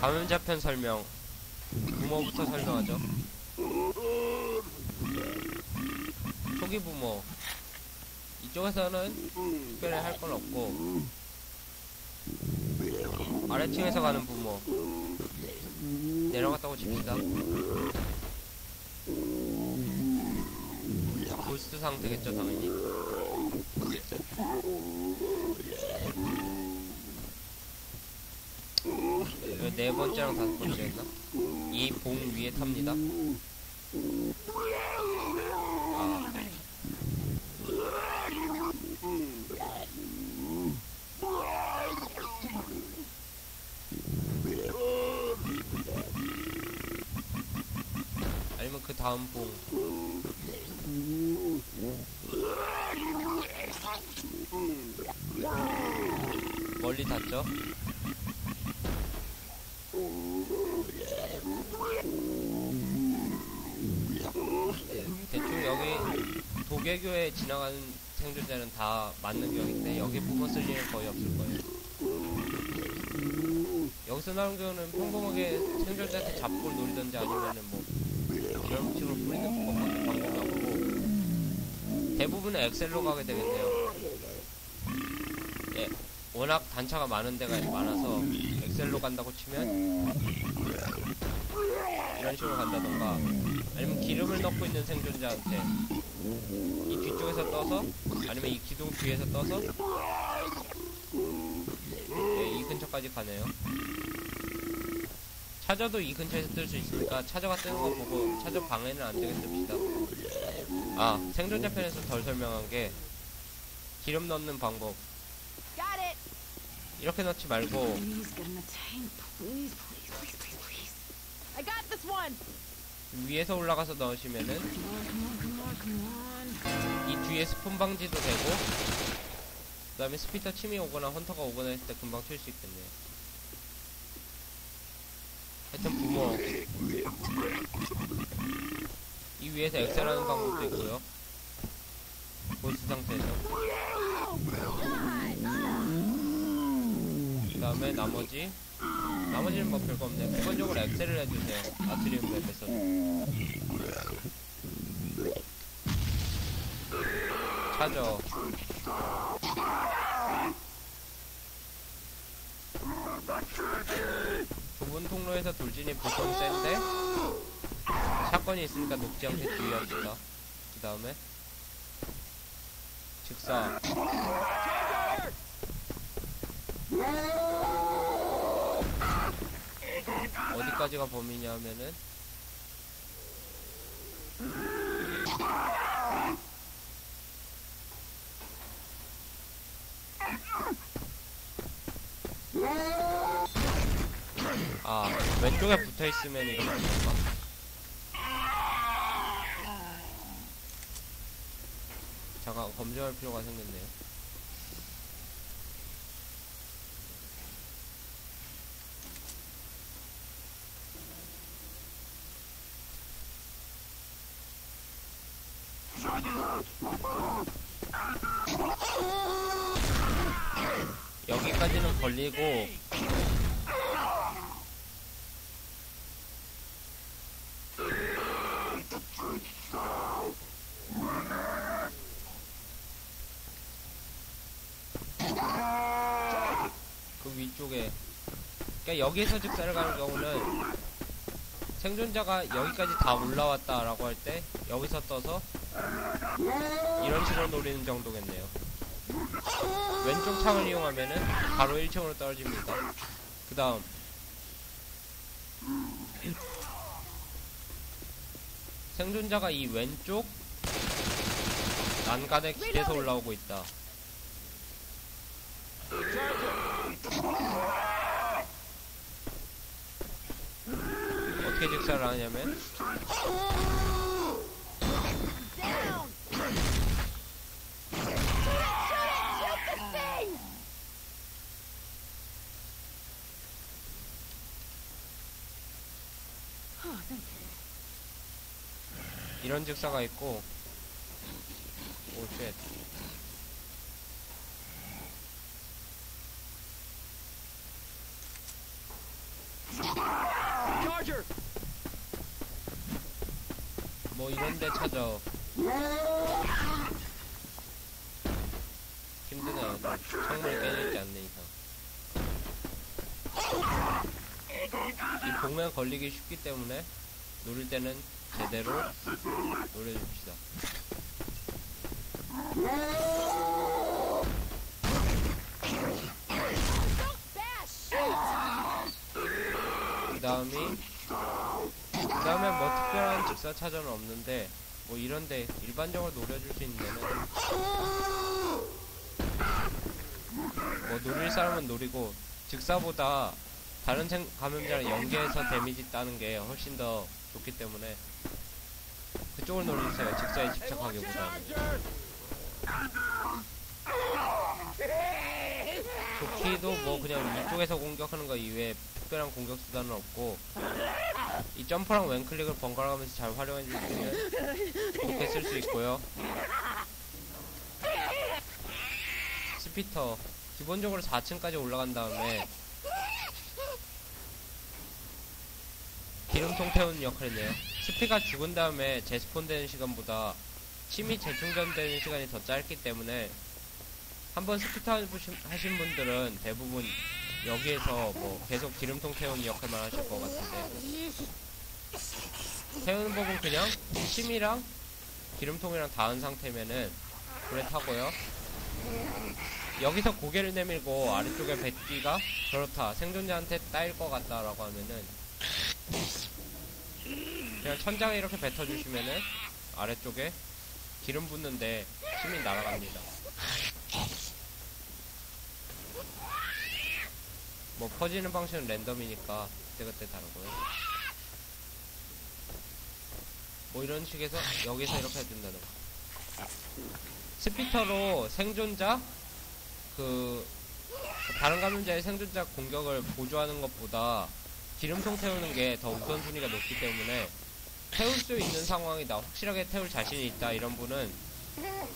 감염자편 설명. 부모부터 설명하죠. 초기 부모. 이쪽에서는 특별히 할 건 없고 아래층에서 가는 부모. 내려갔다고 칩시다. 고스트 상태겠죠 당연히 네 번째랑 다섯 번째였나? 이 봉 위에 탑니다. 아. 아니면 그 다음 봉. 멀리 닿죠? 도계교에 지나가는 생존자는 다 맞는 격인데 여기 부모 쓸 일은 거의 없을 거예요. 여기서 나오는 경우는 평범하게 생존자한테 잡고 노리던지 아니면은 뭐 이런 식으로 뿌리는 것밖에 방법이 없고 대부분은 엑셀로 가게 되겠네요. 예, 워낙 단차가 많은 데가 많아서 엑셀로 간다고 치면 이런 식으로 간다던가 아니면 기름을 넣고 있는 생존자한테 이 뒤쪽에서 떠서 아니면 이 기둥 뒤에서 떠서 네, 이 근처까지 가네요. 차저도 이 근처에서 뜰 수 있으니까 차저가 뜨는 거 보고 차저 방해는 안 되게 씁시다. 아 생존자 편에서 덜 설명한 게 기름 넣는 방법. 이렇게 넣지 말고 위에서 올라가서 넣으시면은. 이 뒤에 스폰 방지도 되고 그 다음에 스피터 침이 오거나 헌터가 오거나 했을 때 금방 칠 수 있겠네요. 하여튼 부모. 이 위에서 엑셀하는 방법도 있고요. 보스 상태에서. 그 다음에 나머지 나머지는 뭐 별거 없네 기본적으로 엑셀을 해주세요. 아트리움 맵에서 찾아 좁은 통로에서 돌진이 보통 센데 사건이 있으니까 녹지 않게 주의합시다 그 다음에 즉사 어디까지가 범위냐면은 아 왼쪽에 붙어있으면 이렇게 될까? 잠깐 검증할 필요가 생겼네요 여기까지는 걸리고. 그 위쪽에. 그러니까 여기서 즉사를 가는 경우는 생존자가 여기까지 다 올라왔다라고 할 때 여기서 떠서 이런 식으로 노리는 정도겠네요. 왼쪽 창을 이용하면은 바로 1층으로 떨어집니다. 그 다음. 생존자가 이 왼쪽 난간에 길에서 올라오고 있다. 어떻게 직사를 하냐면 이런 즉사가 있고 오쉣. 뭐 이런데 찾아. 힘드네요 뭐 창문을 깨질지 않는 이상 이 복면 걸리기 쉽기 때문에 노릴 때는 제대로 노려줍시다. 그 다음이 그 다음에 뭐 특별한 직사 차저는 없는데 뭐 이런데 일반적으로 노려줄 수 있는 데는 뭐 노릴 사람은 노리고 직사보다 다른 생, 감염자랑 연계해서 데미지 따는 게 훨씬 더 좋기 때문에 그쪽을 노리세요 직사에 집착하기보다는 도끼도 뭐 그냥 위쪽에서 공격하는 거 이외에 특별한 공격 수단은 없고 이 점프랑 왼클릭을 번갈아 가면서 잘 활용해 주시면 좋게 쓸 수 있고요. 스피터 기본적으로 4층까지 올라간 다음에 기름통 태우는 역할이네요. 스피가 죽은 다음에 재스폰 되는 시간보다 침이 재충전되는 시간이 더 짧기 때문에 한번 스피터 해보신- 하신 분들은 대부분 여기에서 뭐 계속 기름통 태우는 역할만 하실 것 같은데. 태우는 법은 그냥 침이랑 기름통이랑 닿은 상태면은 불에 타고요. 여기서 고개를 내밀고 아래쪽에 뱉기가 그렇다. 생존자한테 따일 것 같다라고 하면은 그냥 천장에 이렇게 뱉어주시면은 아래쪽에 기름 붓는데 침이 날아갑니다. 뭐 퍼지는 방식은 랜덤이니까 그때그때 다르고요. 뭐 이런 식에서 여기서 이렇게 해준다는 거 스피터로 생존자 그 다른 감염자의 생존자 공격을 보조하는 것보다 기름통 태우는 게 더 우선순위가 높기 때문에 태울 수 있는 상황이 나 확실하게 태울 자신이 있다 이런 분은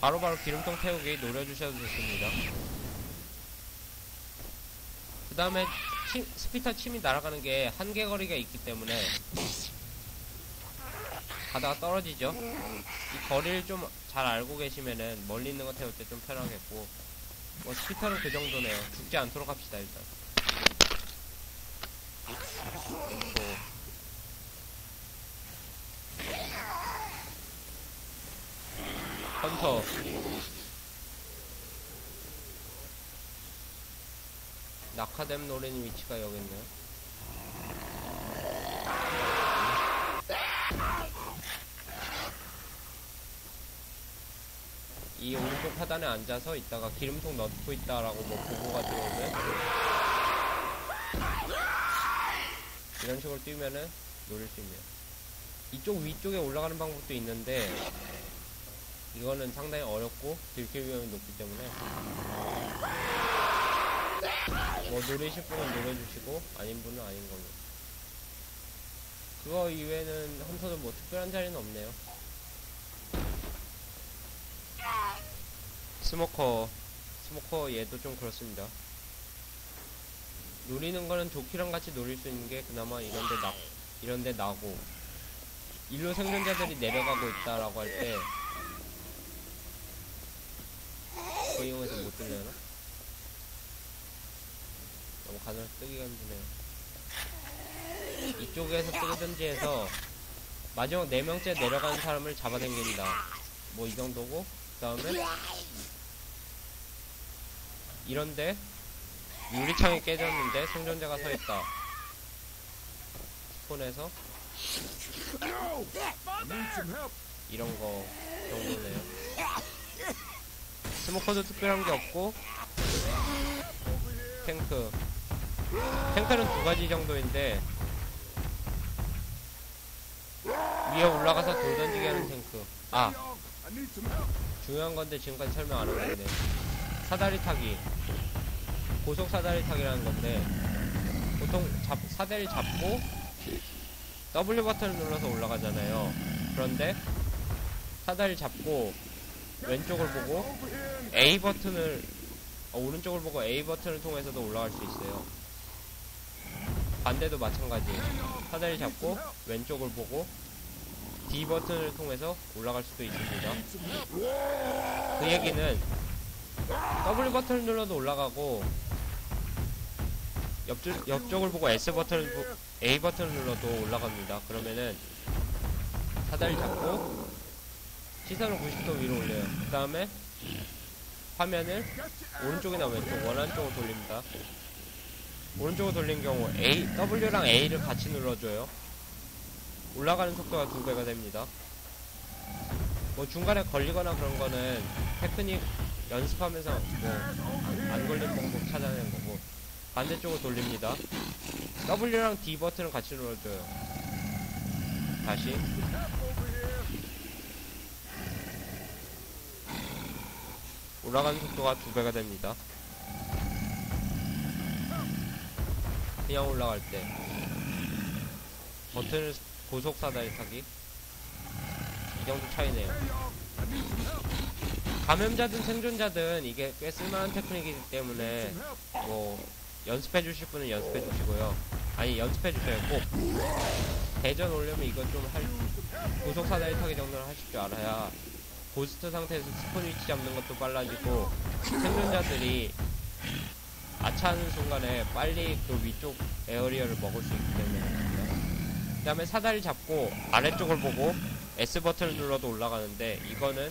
바로 바로 기름통 태우기 노려주셔도 좋습니다. 그 다음에 스피터 침이 날아가는 게 한계 거리가 있기 때문에 가다가 떨어지죠. 이 거리를 좀 잘 알고 계시면은 멀리 있는 거 태울 때 좀 편하겠고 뭐 스피터는 그 정도네요. 죽지 않도록 합시다 일단 헌터. 낙하댐 노래는 위치가 여기 있네요. 이 오른쪽 하단에 앉아서 있다가 기름통 넣고 있다라고 뭐 보고가 들어오면 이런 식으로 뛰면은 노릴 수 있네요. 이쪽 위쪽에 올라가는 방법도 있는데 이거는 상당히 어렵고 들킬 위험이 높기 때문에 뭐 노리실 분은 노려주시고 아닌 분은 아닌 걸로 그거 이외에는 헌터도 뭐 특별한 자리는 없네요. 스모커 스모커 얘도 좀 그렇습니다 노리는 거는 조끼랑 같이 노릴 수 있는 게 그나마 이런데 나 이런데 나고 일로 생존자들이 내려가고 있다라고 할 때 그 이용해서 못 들려나? 너무 가늘 뜨기가 힘드네요 이쪽에서 뜨든지 해서 마지막 4명째 내려가는 사람을 잡아당깁니다 뭐 이 정도고 그 다음에 이런데 유리창이 깨졌는데 생존자가 서 있다. 스폰에서. 이런 거 정도네요. 스모커도 특별한 게 없고. 탱크. 탱크는 두 가지 정도인데 위에 올라가서 돌 던지게 하는 탱크. 아 중요한 건데 지금까지 설명 안 하고 있네. 사다리 타기 고속 사다리 타기라는 건데 보통 잡, 사다리 잡고 W 버튼을 눌러서 올라가잖아요. 그런데 사다리 잡고 왼쪽을 보고 A 버튼을 어, 오른쪽을 보고 A 버튼을 통해서도 올라갈 수 있어요. 반대도 마찬가지. 사다리 잡고 왼쪽을 보고 D 버튼을 통해서 올라갈 수도 있습니다. 그 얘기는 W 버튼을 눌러도 올라가고 옆쪽, 옆쪽을 보고 S 버튼을 보- A 버튼을 눌러도 올라갑니다. 그러면은 사다리 잡고 시선을 90도 위로 올려요. 그 다음에 화면을 오른쪽이나 왼쪽 원하는 쪽으로 돌립니다. 오른쪽으로 돌린 경우 A, W랑 A를 같이 눌러줘요. 올라가는 속도가 두 배가 됩니다. 뭐 중간에 걸리거나 그런 거는 테크닉 연습하면서 뭐 안 걸린 방법 찾아내는 거고 반대쪽으로 돌립니다. W랑 D 버튼을 같이 눌러줘요. 다시 올라가는 속도가 두 배가 됩니다. 그냥 올라갈 때 버튼을 고속 사다리 타기 이 정도 차이네요. 감염자든 생존자든 이게 꽤 쓸만한 테크닉이기 때문에 뭐 연습해 주실 분은 연습해 주시고요. 아니 연습해 주세요. 꼭 대전 오려면 이거 좀할 고속 사 다리 타기 정도는 하실 줄 알아야 고스트 상태에서 스폰 위치 잡는 것도 빨라지고 생존자들이 아차하는 순간에 빨리 그 위쪽 에어리어를 먹을 수 있기 때문에 그 다음에 사다리 잡고 아래쪽을 보고 S 버튼을 눌러도 올라가는데 이거는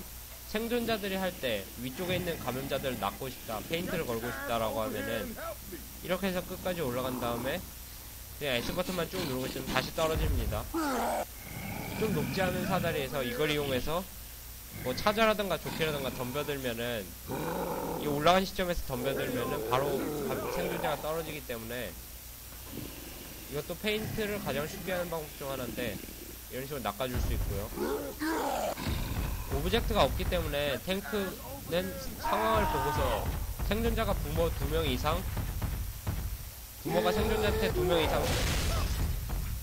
생존자들이 할 때 위쪽에 있는 감염자들을 낚고 싶다 페인트를 걸고 싶다라고 하면은 이렇게 해서 끝까지 올라간 다음에 그냥 S 버튼만 쭉 누르고 있으면 다시 떨어집니다 좀 높지 않은 사다리에서 이걸 이용해서 뭐 차저라든가 조끼라든가 덤벼들면은 이 올라간 시점에서 덤벼들면은 바로 감- 생존자가 떨어지기 때문에 이것도 페인트를 가장 쉽게 하는 방법 중 하나인데 이런 식으로 낚아줄 수 있고요. 오브젝트가 없기 때문에 탱크는 상황을 보고서 생존자가 부모 두 명 이상 부모가 생존자한테 두 명 이상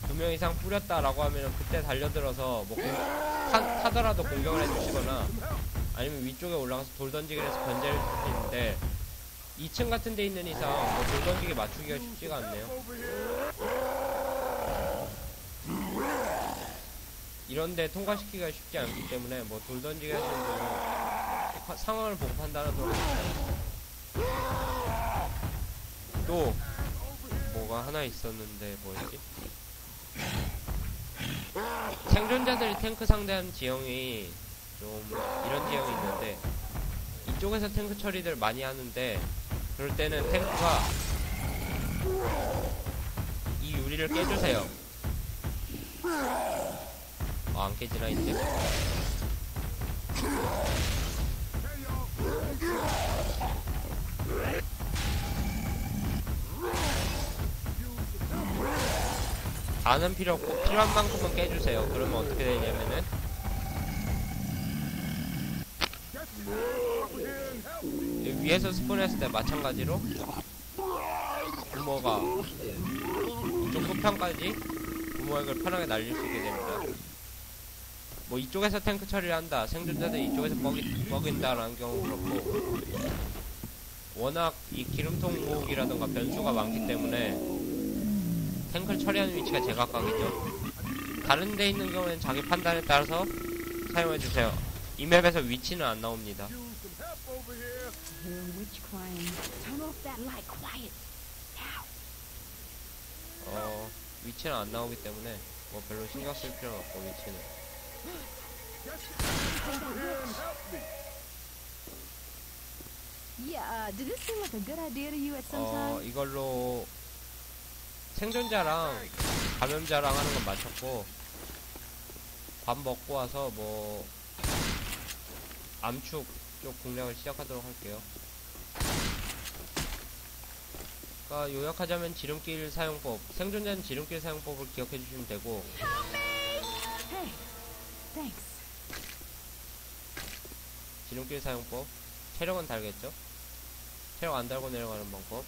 두 명 이상 뿌렸다라고 하면 그때 달려들어서 뭐 공- 타, 타더라도 공격을 해주시거나 아니면 위쪽에 올라가서 돌 던지기를 해서 견제를 해줄 수 있는데 2층 같은 데 있는 이상 뭐 돌 던지기 맞추기가 쉽지가 않네요. 이런데 통과시키기가 쉽지 않기 때문에 뭐 돌 던지기 하시는 분은 파- 상황을 보고 판단하도록. 또 뭐가 하나 있었는데 뭐였지? 생존자들이 탱크 상대하는 지형이 좀 이런 지형이 있는데 이쪽에서 탱크 처리들 많이 하는데 그럴 때는 탱크가 이 유리를 깨주세요. 아, 안 깨지나 이제? 다는 필요 없고 필요한 만큼만 깨주세요. 그러면 어떻게 되냐면은 이 위에서 스폰했을 때 마찬가지로 부모가 이쪽 끝편까지 부모액을 편하게 날릴 수 있게 됩니다. 뭐 이쪽에서 탱크 처리를 한다, 생존자들 이쪽에서 먹이, 먹인다라는 경우 그렇고 워낙 이 기름통 모으기라던가 변수가 많기 때문에 탱크를 처리하는 위치가 제각각이죠. 다른 데 있는 경우에는 자기 판단에 따라서 사용해주세요. 이 맵에서 위치는 안 나옵니다. 어, 위치는 안 나오기 때문에 뭐 별로 신경 쓸 필요는 없고 위치는. Uh, 어? 이걸로 생존자랑 감염자랑 하는 건 마쳤고 밥 먹고 와서 뭐 암축 쪽 공략을 시작하도록 할게요. 그러니까 요약하자면 지름길 사용법, 생존자는 지름길 사용법을 기억해 주시면 되고. 지름길 사용법, 체력은 달겠죠? 체력 안 달고 내려가는 방법.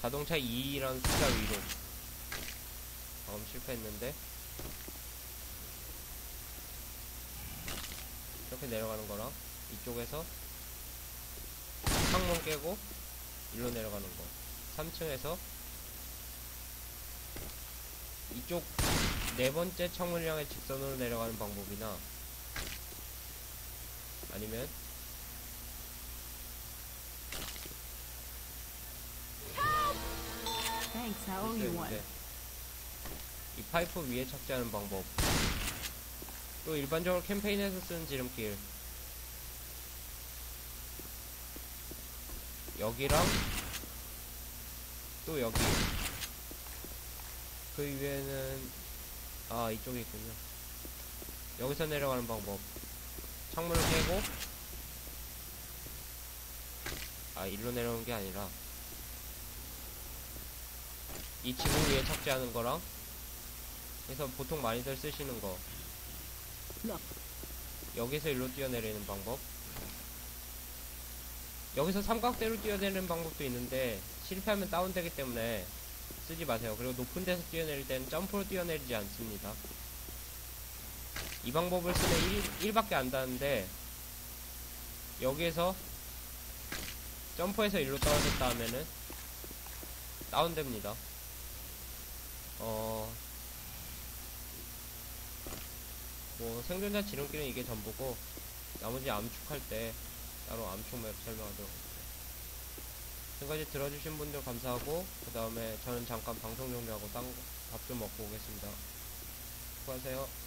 자동차 2라는 숫자 위로. 방금 실패했는데. 이렇게 내려가는 거랑 이쪽에서 창문 깨고 일로 내려가는 거. 3층에서 이쪽 네 번째 창문을 향해 직선으로 내려가는 방법이나 아니면. 이제 이 파이프 위에 착지하는 방법. 또 일반적으로 캠페인에서 쓰는 지름길. 여기랑 또 여기. 그 위에는 아 이쪽에 있군요. 여기서 내려가는 방법. 창문을 깨고. 아 일로 내려오는 게 아니라. 이 지붕 위에 착지하는 거랑 그래서 보통 많이들 쓰시는 거. 여기서 일로 뛰어내리는 방법. 여기서 삼각대로 뛰어내리는 방법도 있는데 실패하면 다운되기 때문에 쓰지 마세요 그리고 높은 데서 뛰어내릴 때는 점프로 뛰어내리지 않습니다 이 방법을 쓰면 1, 1밖에 안 닿는데 여기에서 점프해서 일로 떨어졌다 하면은 다운됩니다 어, 뭐 생존자 지름길은 이게 전부고 나머지 암축할 때 따로 암축 맵 설명하도록. 지금까지 들어주신 분들 감사하고 그 다음에 저는 잠깐 방송 종료하고 딴 밥 좀 먹고 오겠습니다. 수고하세요.